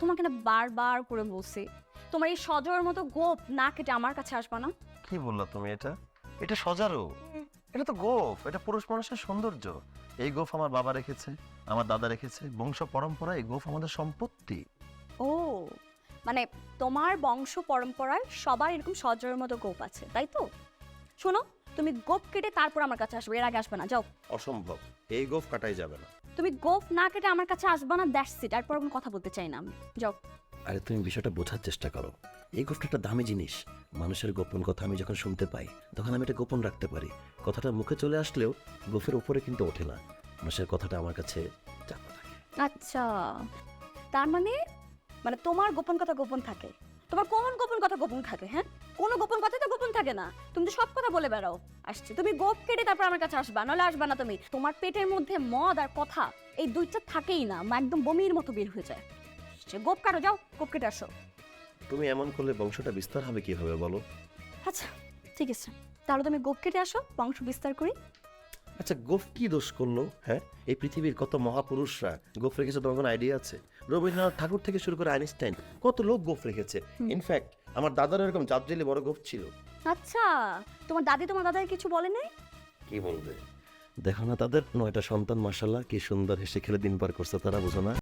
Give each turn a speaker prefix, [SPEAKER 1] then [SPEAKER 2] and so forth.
[SPEAKER 1] তোমাকে না বারবার করে বলছি তোমার এই সজর মতো গোপ না কেটে আমার কাছে আসবা না।
[SPEAKER 2] কি বললা তুমি এটা? এটা সজারু? এটা তো গোফ এটা পুরুষ মানুষের সৌন্দর্য। এই গোফ আমার বাবা রেখেছে আমার দাদা রেখেছে বংশ পরম্পরা এই গোফ আমাদের সম্পত্তি।
[SPEAKER 1] ও মানে তোমার বংশ পরম্পরায় সবার এরকম সজরের মতো গোপ আছে তাই তো? শোনো তুমি গোপ কেটে তারপর আমার কাছে আসবে এর আগে আসবে না যাও।
[SPEAKER 2] অসম্ভব এই গোফ কাটাই যাবে না।
[SPEAKER 1] তুমি গোপ না কেটে আমার কাছে আসবে না দ্যাটস ইট তারপর কোনো কথা বলতে চাই না আমি। যাও।
[SPEAKER 3] আরে তুমি বিষয়টা বোঝার চেষ্টা করো। এই গোফটা একটা দামি জিনিস। মানুষের গোপন কথা আমি যখন শুনতে পাই তখন আমি এটা গোপন রাখতে পারি। কথাটা মুখে চলে আসলেও গোফের উপরে কিন্তু ওঠে না। মানুষের কথাটা আমার কাছে চাপা থাকে।
[SPEAKER 1] আচ্ছা। তার মানে? মানে তোমার গোপন কথা গোপন থাকে। তোমার কোন গোপন কথা গোপন থাকে হ্যাঁ? থাকে না। তুমি তো সব কথা বলে বেড়াও। আসছে তুমি গোপ কেটে তারপর আমার কাছে আসবা নাহলে আসবা না তুমি। তোমার পেটের মধ্যে মদ আর কথা এই দুইটা থাকেই না মা একদম বমির মতো বের হয়ে যায়। আসছে, গোপ কাটো যাও গোপ কেটে আসো।
[SPEAKER 3] তুমি এমন করলে বংশটা বিস্তার হবে কীভাবে বলো?
[SPEAKER 1] আচ্ছা ঠিক আছে। তাহলে তুমি গোপ কেটে আসো বংশ বিস্তার করি।
[SPEAKER 3] আচ্ছা গোফ কি দোষ করল হ্যাঁ? এই পৃথিবীর কত মহাপুরুষরা গোফ রেখেছে তোমার কোনো আইডিয়া আছে? রবীন্দ্রনাথ ঠাকুর থেকে শুরু করে আইনস্টাইন কত লোক গোফ রেখেছে। ইনফ্যাক্ট আমার দাদার এরকম জাতজেলি বড় গোফ ছিল।
[SPEAKER 1] আচ্ছা তোমার দাদি তোমার দাদার কিছু বলে নাই?
[SPEAKER 3] কি বলবে? দেখো না তাদের নয়টা সন্তান মাসাল্লাহ কি সুন্দর হেসে খেলে দিন পার করছে তারা বুঝো না।